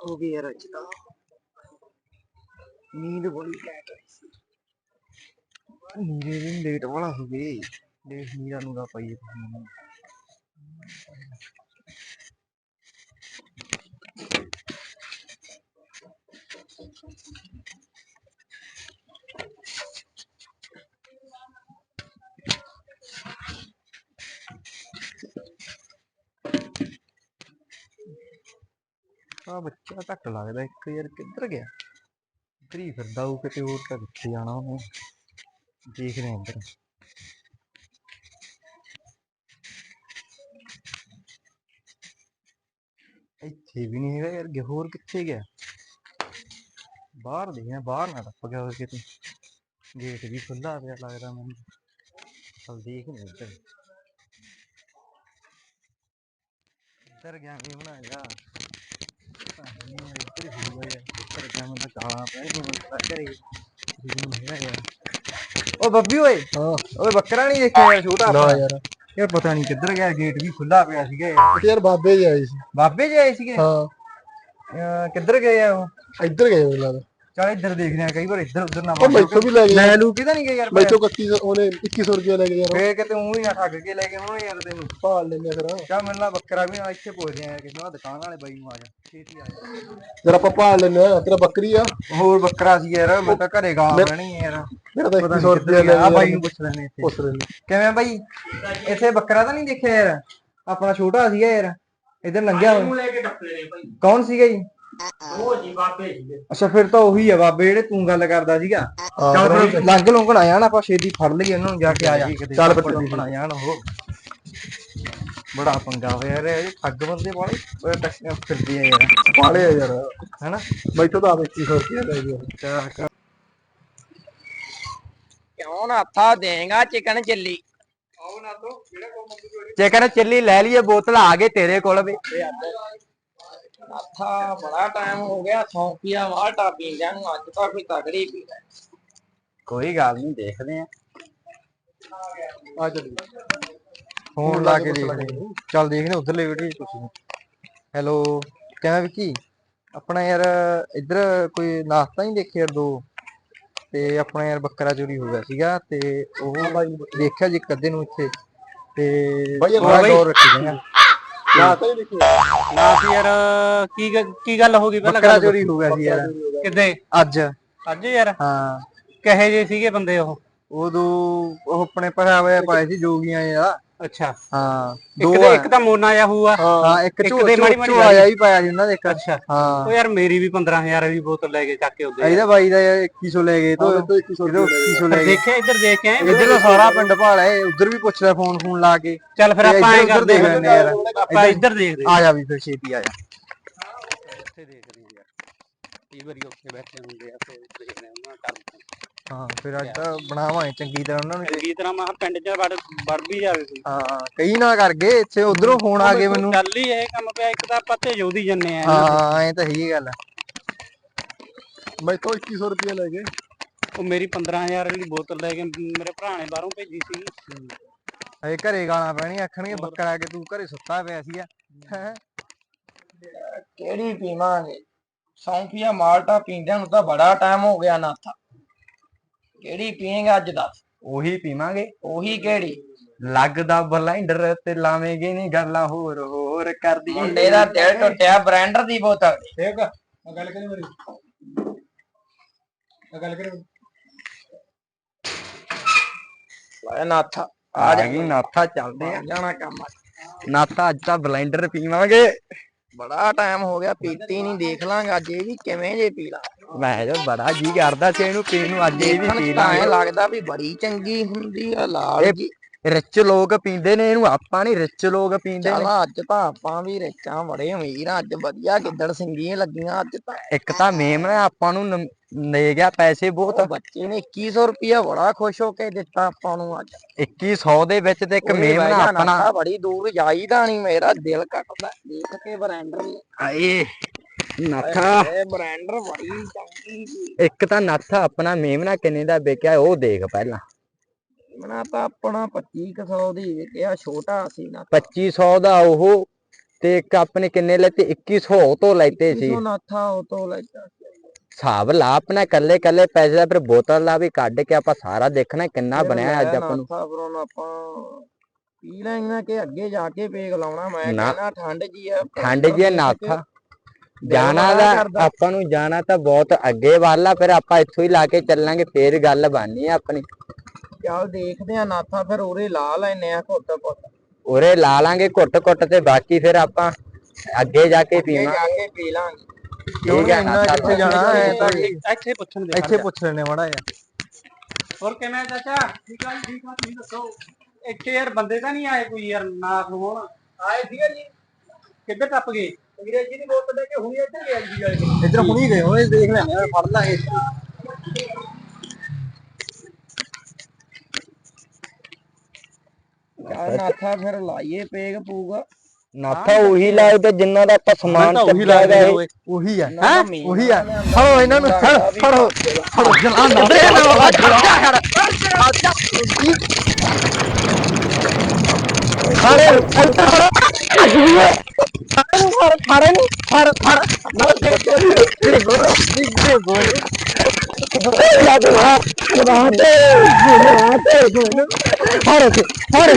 ਹੋ ਗਈ ਯਾਰ ਅੱਜ ਤਾਂ। ਨੀਂਦ ਬੜੀ ਘੈਂਟ ਆਈ ਸੀ। ਨੀਂਦੇ ਵੀ ਲੇਟ ਵਾਲਾ ਹੋ ਗਈ। ਦੇਖ ਨੀਰਾ ਨੂੰ ਦਾ ਪਈ ਆ ਬੱਚਾ ਘੱਟ ਲੱਗਦਾ, ਇੱਕ ਯਾਰ ਕਿੱਧਰ ਗਿਆ? ਇੱਧਰ ਹੀ ਫਿਰਦਾ ਉਹ ਕਿਤੇ ਹੋਰ ਤਾਂ ਕਿੱਥੇ ਜਾਣਾ ਉਹਨੇ? ਦੇਖਦੇ ਆਂ ਇੱਧਰ। ਇੱਥੇ ਵੀ ਨਹੀਂ ਹੈਗਾ ਯਾਰ ਹੋਰ ਕਿੱਥੇ ਗਿਆ? ਬਾਹਰ ਦੇਖਿਆ ਬਾਹਰ ਨਾ ਟੱਪ ਗਿਆ ਹੋਵੇ ਕਿਤੇ। ਗੇਟ ਵੀ ਖੁੱਲਾ ਪਿਆ ਲੱਗਦਾ ਮੈਨੂੰ। ਚਲ ਦੇਖਦੇ ਆਂ ਇੱਧਰ। ਇੱਧਰ ਗਿਆ ਵੀ ਬਣਾ ਜਾ ਇੱਧਰ ਹੀ ਹੋਊਗਾ ਯਾਰ ਇੱਧਰ ਗਿਆ ਮੈਂ ਤਾਂ ਕਾਲਾ ਪੈ ਗਿਆ ਮੈਂ ਘਰੇ ਨਹੀਂ ਹੈਗਾ ਯਾਰ ਓ ਬੱਬੀ ਓਏ। ਹਾਂ। ਓਏ ਬੱਕਰਾ ਨਹੀਂ ਦੇਖਿਆ ਯਾਰ ਛੋਟਾ ਨਾ? ਯਾਰ। ਯਾਰ ਪਤਾ ਨਹੀਂ ਕਿੱਧਰ ਗਿਆ ਗੇਟ ਵੀ ਖੁੱਲਾ ਪਿਆ ਸੀਗਾ ਯਾਰ ਯਾਰ ਬਾਬੇ ਜੀ ਆਏ ਸੀ। ਬਾਬੇ ਜੀ ਆਏ ਸੀਗੇ? ਹਾਂ। ਕਿੱਧਰ ਗਏ ਆ ਉਹ? ਇੱਧਰ ਗਏ ਮੈਨੂੰ ਲੱਗਦਾ। ਚੱਲ ਇੱਧਰ ਦੇਖਦੇ ਆ ਕਈ ਵਾਰ ਇੱਧਰ ਉੱਧਰ ਨਾ ਉਹ ਮੈਥੋਂ ਵੀ ਲੈ ਗਏ। ਲੈ ਲੂ ਕਿਦਾਂ ਨਹੀਂ ਗਏ ਯਾਰ ਮੈਥੋਂ 31 ਉਹਨੇ 2100 ਰੁਪਏ ਲੈ ਗਏ ਯਾਰ ਫੇਰ ਕਿਤੇ ਉਹ ਹੀ ਨਾ ਠੱਗ ਕੇ ਲੈ ਗਏ ਹੋਣ ਯਾਰ ਤੈਨੂੰ। ਭਾਲ ਲੈਂਦੇ ਫਿਰ। ਚੱਲ ਮੈਨੂੰ ਲਾ ਬੱਕਰਾ ਵੀ ਨਾਲ ਇੱਥੇ ਪੁੱਛਦੇ ਆ ਕਿਸੇ ਨਾਲ ਦੁਕਾਨ ਵਾਲੇ ਬਾਈ ਨੂੰ ਆ ਜਾ। ਛੇਤੀ ਆ ਜਾ। ਜਦ ਆਪਾਂ ਭਾਲ ਲੈਂਦੇ ਆ। ਤੇਰਾ ਬੱਕਰੀ ਆ। ਹੋਰ ਬੱਕਰਾ ਸੀ ਯਾਰ ਮੈਂ ਤਾਂ ਘਰੇ ਗਾਂ ਬਣੀ ਯਾਰ। ਮੇਰਾ ਤਾਂ ਪਤਾ 2100 ਨੀ ਰੁਪਏ ਲੈ ਕਿੱਧਰ ਗਿਆ। ਆ ਗਏ ਬਾਈ ਨੂੰ ਪੁੱਛ ਲੈਣੇ ਇੱਥੇ। ਨੇ ਕਿਵੇਂ ਬਾਈ? ਇੱਥੇ ਬੱਕਰਾ ਤਾਂ ਨਹੀਂ ਦੇਖਿਆ ਯਾਰ? ਆਪਣਾ ਛੋਟਾ ਸੀਗਾ ਯਾਰ। ਇੱਧਰ ਲੰਘਿਆ। ਹੋਇਆ ਲੈ ਕੇ ਟੱਪੇ ਨੇ ਭਾਈ ਕੌਣ ਸੀਗਾ ਜੀ? ਉਹ ਜੀ ਬਾਬੇ ਸੀਗੇ ਅੱਛਾ ਫਿਰ ਤਾਂ ਉਹੀ ਆ ਬਾਬੇ ਜਿਹੜੇ ਤੂੰ ਗੱਲ ਕਰਦਾ ਸੀਗਾ। ਹਾਂ, ਚੱਲ ਫਿਰ ਫਿਰ ਲੰਘ ਲੰਘਣ ਆ ਜਾਣ ਆਪਾਂ ਛੇਤੀ ਫੜ ਲਈਏ ਉਹਨਾਂ ਨੂੰ ਜਾ ਕੇ ਆ ਜਾ। ਚੱਲ ਫਿਰ ਲੰਘਣ ਆ ਜਾਣ ਉਹ। ਬੜਾ ਪੰਗਾ ਹੋਇਆ ਯਾਰ ਇਹ ਠੱਗ ਬੰਦੇ ਵਾਲੇ। ਟੱਕੀਆਂ ਫਿਰਦੇ ਆ ਯਾਰ। ਪਾਲੇ ਆ ਯਾਰ। ਹੈਨਾ? ਮੈਥੋਂ ਤਾਂ ਆਪ 2100 ਰੁਪਏ ਲੈ ਗਏ ਕਿਉਂ ਨਾ ਥਾ ਦੇਗਾ ਚਿਕਨ ਚੱਲੀ। ਚਿਕਨ ਚਿੱਲੀ ਲੈ ਲਈਏ ਬੋਤਲ ਆ ਗਏ ਤੇਰੇ ਕੋਲ ਵੀ। ਥਾ ਬੜਾ ਟਾਈਮ ਹੋ ਗਿਆ ਸੌਂਪੀਆ ਵਾਟਾ ਪੀ ਜਾਣ ਅੱਜ ਤਾਂ ਕੋਈ ਤਗੜੀ ਪੀ ਲੈ। ਕੋਈ ਗੱਲ ਨਹੀਂ ਦੇਖਦੇ ਆ। ਆ ਚੱਲੀ ਫੋਨ ਲਾ ਕੇ ਦੇਖਦੇ ਆ। ਚੱਲ ਦੇਖਦੇ ਉਧਰਲੇ ਵੀਡੀਓ ਤੁਸੀਂ ਹੈਲੋ ਕਿਵੇਂ ਵਿੱਕੀ? ਆਪਣਾ ਯਾਰ ਇੱਧਰ ਕੋਈ ਨਾਸ਼ਤਾ ਨਹੀਂ ਦੇਖਿਆ ਯਾਰ ਦੋ? ਤੇ ਆਪਣਾ ਯਾਰ ਬੱਕਰਾ ਚੋਰੀ ਹੋ ਗਿਆ ਸੀਗਾ ਤੇ ਉਹ ਦੇਖਿਆ ਜੀ ਕਦੇ ਨੂੰ ਇੱਥੇ ਤੇ ਬਾਈ ਯਾਰ ਥੋੜ੍ਹਾ ਬਾਈ। ਨਾ ਤਾਂ ਨਾ ਸੀ ਯਾਰ ਕੀ ਗ- ਕੀ ਗੱਲ ਹੋ ਗਈ ਪਹਿਲਾਂ ਬੱਕਰਾ ਗੱਲ ਚੋਰੀ ਹੋ ਗਿਆ ਸੀ ਯਾਰ। ਕਿੱਦੇ? ਅੱਜ। ਅੱਜ ਯਾਰ? ਹਾਂ। ਕਹੇ ਜੇ ਸੀਗੇ ਬੰਦੇ ਉਹ? ਉਦੋਂ ਉਹ ਆਪਣੇ ਪਹਿਰਾਵੇ ਪਾਏ ਸੀ ਜੋਗੀਆਂ ਆ ਅੱਛਾ। ਹਾਂ ਇੱਕ ਦੋ ਆ। ਇੱਕ ਤਾਂ ਮੋਨਾ ਜਿਹਾ ਹੋਊਗਾ ਹਾਂ ਇੱਕ ਇੱਕ ਦੇ ਮਾੜੀ ਮਾੜੀ ਜਿਹਾ ਵੀ ਪਾਇਆ ਸੀ ਉਹਨਾਂ ਦੇ ਇੱਕ। ਅੱਛਾ। ਹਾਂ। ਉਹ ਯਾਰ ਮੇਰੀ ਵੀ 15000 ਦੀ ਬੋਤਲ ਲੈ ਕੇ ਚੱਕ ਕੇ ਉਹਦੇ ਇਹਦਾ ਬਾਈ ਦਾ ਯਾਰ 2100 ਲੈ ਗਏ ਤੋਂ ਉਹਦੇ ਤੋਂ 2100 ਇਹਦਾ ਰੁਪਏ ਲੈ 2100 ਲੈ ਗਏ। ਦੇਖਿਆ ਇੱਧਰ ਦੇਖ ਕੇ ਆਏ। ਇੱਧਰ ਦਾ ਸਾਰਾ ਪਿੰਡ ਭਾਲਾ ਏ ਉਧਰ ਵੀ ਪੁੱਛ ਲੈ ਫੋਨ ਫੋਨ ਲਾ ਕੇ। ਚੱਲ ਫਿਰ ਤੇ ਆਪਾਂ ਐ ਕਰਦੇ ਦੇਖ ਲੈਂਦੇ ਯਾਰ। ਆਪਾਂ ਇੱਧਰ ਦੇਖਦੇ ਆ ਜਾ ਵੀ ਫਿਰ ਛੇਤੀ ਆ ਜਾ। ਇੱਥੇ ਦੇਖਦੇ ਯਾਰ। ਕਈ ਵਾਰੀ ਉੱਥੇ ਬੈਠੇ ਹੁੰਦੇ ਆ ਫਿਰ ਦੇਖਦੇ ਉਹਨਾਂ ਕਰ ਹਾਂ ਫਿਰ ਅੱਜ ਤਾਂ ਬਣਾਵਾਂਗੇ ਚੰਗੀ ਤਰ੍ਹਾਂ ਉਹਨਾਂ ਨੂੰ ਚੰਗੀ ਤਰ੍ਹਾਂ ਮਾ ਪਿੰਡ ਚ ਵੜ ਵੜ ਵੀ ਜਾਵੇ ਕੋਈ ਹਾਂ ਕਈ ਨਾ ਕਰ ਗਏ ਇੱਥੇ ਉਧਰੋਂ ਫੋਨ ਆ ਗਏ ਮੈਨੂੰ। ਚੱਲ ਹੀ ਇਹ ਕੰਮ ਪਿਆ ਇੱਕ ਤਾਂ ਆਪਾਂ ਤੇ ਜੋਦੀ ਜੰਨੇ ਆ। ਹਾਂ ਐਂ ਤਾਂ ਹੀ ਗੱਲ ਆ। ਮੈਥੋਂ 2100 ਰੁਪਏ ਲੈ ਗਏ ਉਹ ਮੇਰੀ 15000 ਵਾਲੀ ਬੋਤਲ ਲੈ ਕੇ ਮੇਰੇ ਭਰਾ ਨੇ ਬਾਹਰੋਂ ਭੇਜੀ ਸੀ। ਹਜੇ ਘਰੇ ਗਾਲਾਂ ਪੈਣੀਆਂ ਆਖਣਗੇ ਬੱਕਰਾ ਕੇ ਤੂੰ ਘਰੇ ਸੁੱਤਾ ਪਿਆ ਸੀਗਾ। ਹੈਂ? ਕਿਹੜੀ ਪੀਵਾਂਗੇ? ਸੌਂਪੀਆ ਮਾਲਟਾ ਪੀਂਦਿਆਂ ਨੂੰ ਤਾਂ ਬੜਾ ਟਾਈਮ ਹੋ ਗਿਆ ਨਾ ਥਾ ਕਿਹੜੀ ਪੀਏਗਾ ਅੱਜ ਦੱਸ ਉਹੀ ਪੀਵਾਂਗੇ। ਉਹੀ ਕਿਹੜੀ? ਲੱਗਦਾ ਬਲਾਈਂਡਰ ਤੇ ਲਾਵੇਂਗੇ ਨਹੀਂ ਗੱਲਾਂ ਹੋਰ ਹੋਰ ਕਰਦੀ ਮੁੰਡੇ ਦਾ ਦਿਲ ਟੁੱਟਿਆ ਬ੍ਰਾਂਡਰ ਦੀ ਬੋਤਲ। ਠੀਕ ਆ ਗੱਲ ਕਰੀ ਮੇਰੀ। ਆ ਗੱਲ ਕਰੀ ਲੈ ਨਾਥਾ ਆ ਗਈ ਨਾਥਾ ਚੱਲਦੇ ਆ। ਜਾਣਾ ਕੰਮ ਨਾਥਾ ਅੱਜ ਤਾਂ ਬਲਾਈਂਡਰ ਪੀਵਾਂਗੇ। ਬੜਾ ਟਾਈਮ ਹੋ ਗਿਆ ਪੀਤੀ ਨਹੀਂ ਦੇਖ ਲਾਂਗੇ ਅੱਜ ਇਹ ਵੀ ਕਿਵੇਂ ਜੇ ਪੀ ਲਾ। ਮੈਂ ਜੋ ਬੜਾ ਜੀ ਕਰਦਾ ਸੀ ਇਹਨੂੰ ਪੀਣ ਨੂੰ ਅੱਜ ਇਹ ਵੀ ਪੀ ਤਾਂ ਐਂ ਲਾਂਗੇ। ਲੱਗਦਾ ਵੀ ਬੜੀ ਚੰਗੀ ਹੁੰਦੀ ਆ ਲਾਲ ਇਹ ਜੀ। ਰਿਚ ਲੋਕ ਪੀਂਦੇ ਨੇ ਇਹਨੂੰ ਆਪਾਂ ਨਹੀਂ ਰਿਚ ਲੋਕ ਪੀਂਦੇ ਚੱਲ ਨੇ। ਅੱਜ ਤਾਂ ਆਪਾਂ ਵੀ ਰਿਚਾਂ ਬੜੇ ਅਮੀਰ ਆ ਅੱਜ ਵਧੀਆ ਗਿੱਦੜ ਸਿੰਘੀਆਂ ਲੱਗੀਆਂ ਅੱਜ ਤਾਂ ਇੱਕ ਤਾਂ ਮੇਮ ਨੇ ਆਪਾਂ ਨੂੰ ਨ- ਲੈ ਗਿਆ ਪੈਸੇ ਉਹ ਬਹੁਤ ਬੱਚੇ ਨੇ 2100 ਰੁਪਇਆ ਬੜਾ ਖੁਸ਼ ਹੋ ਕੇ ਦਿੱਤਾ ਆਪਾਂ ਨੂੰ ਅੱਜ। 2100 ਦੇ ਵਿੱਚ ਤੇ ਇੱਕ ਮੇਮ ਨੇ ਆਪਣਾ ਬੜੀ ਦੂਰ ਜਾਈਦਾ ਨਹੀਂ ਮੇਰਾ ਦਿਲ ਕੱਟਦਾ ਦੇਖ ਕੇ ਬ੍ਰਾਂਡਰ ਆਏ ਨਾਥਾ। ਇਹ ਬ੍ਰਾਂਡਰ ਬੜੀ ਚੰਗੀ ਸੀ। ਇੱਕ ਤਾਂ ਨਾਥਾ ਆਪਣਾ ਮੇਮ ਨਾ ਕਿੰਨੇ ਦਾ ਵਿਕਿਆ ਉਹ ਦੇਖ ਪਹਿਲਾਂ। ਮਨਾ ਤਾਂ ਆਪਣਾ 2500 ਦੀ ਵਿਕਿਆ ਛੋਟਾ ਸੀ ਨਾ 2500 ਦਾ ਉਹ ਤੇ ਇੱਕ ਆਪਣੇ ਕਿੰਨੇ ਲੈਤੇ? 2100 ਤੋਂ ਲੈਤੇ ਸੀ। ਇਸੋ ਨਾਥਾ ਉਹ ਤੋਂ ਲੈ ਜਾ ਹਿਸਾਬ ਲਾ ਆਪਣਾ ਕੱਲੇ ਕੱਲੇ ਪੈਸੇ ਦਾ ਫਿਰ ਬੋਤਲ ਦਾ ਵੀ ਕੱਢ ਕੇ ਆਪਾਂ ਸਾਰਾ ਦੇਖਣਾ ਕਿੰਨਾ ਬਣਿਆ ਅੱਜ ਆਪਾਂ ਨੂੰ। ਹੁਣ ਆਪਾਂ ਪੀ ਲੈਣਾ ਕਿ ਅੱਗੇ ਜਾ ਕੇ ਪੇਗ ਲਾਉਣਾ ਮੈਂ। ਕਹਿੰਦਾ ਠੰਡ ਜੀ ਆ ਠੰਡ ਜੀ ਆ, ਨਾਥਾ। ਜਾਣਾ ਦਾ। ਆਪਾਂ ਨੂੰ ਜਾਣਾ ਤਾਂ ਬਹੁਤ ਅੱਗੇ ਵੱਲ ਆ ਫਿਰ ਆਪਾਂ ਇੱਥੋਂ ਹੀ ਲਾ ਕੇ ਚੱਲਾਂਗੇ ਫੇਰ ਗੱਲ ਬਣਨੀ ਆ ਆਪਣੀ। ਚੱਲ ਦੇਖਦੇ ਆ ਨਾਥਾ ਫਿਰ ਉਰੇ ਲਾ ਲੈਨੇ ਆ ਘੁੱਟ ਘੁੱਟ। ਉਰੇ ਲਾ ਲਾਂਗੇ ਘੁੱਟ ਘੁੱਟ ਤੇ ਬਾਕੀ ਫਿਰ ਆਪਾਂ ਅੱਗੇ ਜਾ ਕੇ ਅੱਗੇ ਪੀਵਾਂ ਜਾ ਕੇ ਪੀ ਲਾਂਗੇ। ਠੀਕ ਹੈ ਇੰਨਾ ਕਿੱਥੇ ਜਾਣਾ ਹੈ? ਤਾਂ ਇੱਥੇ ਪੁੱਛਣ ਦੇ ਇੱਥੇ ਪੁੱਛ ਲੈਣੇ ਮਾੜਾ ਜਿਹਾ। ਹੋਰ ਕਿਵੇਂ ਚਾਚਾ? ਠੀਕ ਆ ਜੀ ਠੀਕ ਆ ਤੁਸੀਂ ਦੱਸੋ। ਇੱਥੇ ਯਾਰ ਬੰਦੇ ਤਾਂ ਨਹੀਂ ਆਏ ਕੋਈ ਯਾਰ ਨਾਕ ਨੂੰ ਹੁਣ। ਆਏ ਸੀਗੇ ਜੀ। ਕਿੱਧਰ ਟੱਪ ਗਏ? ਅੰਗਰੇਜ਼ੀ ਦੀ ਬੋਤਲ ਲੈ ਕੇ ਹੁਣੀ ਇੱਧਰ ਗਿਆ ਜੀ। ਵਾਲੇ ਇੱਧਰ ਹੁਣੀ ਗਏ ਹੋਏ ਦੇਖ ਲੈਣੇ ਆ ਫੜ ਲਾਂਗੇ। ਨਾਥਾ ਫਿਰ ਲਾਈਏ ਪੇਗ ਪੂਗ। ਨਾਥਾ ਉਹੀ ਲੱਗਦਾ ਜਿੰਨਾ ਦਾ ਆਪਾਂ ਸਮਾਨ ਤਾਂ ਉਹੀ ਚੱਕਿਆ ਲੱਗਦੇ ਗਾ ਨੇ ਇਹ। ਓਏ ਉਹੀ ਦਾ ਹੈ? ਮੀਨ ਉਹੀ ਦਾ ਫੜੋ ਇਹਨਾਂ ਨੂੰ ਫੜ- ਫੜੋ। ਫੜੋ ਜਲਾਨ ਨਾ ਦੇ ਨਾ ਫੜੇ ਫੜ ਫੜ ਨੂੰ ਫੜ ਫੜ ਨਾ ਦੇ ਦੇ ਗੋਲ ਦੇ ਗੋਲ ਫੜ ਫੜ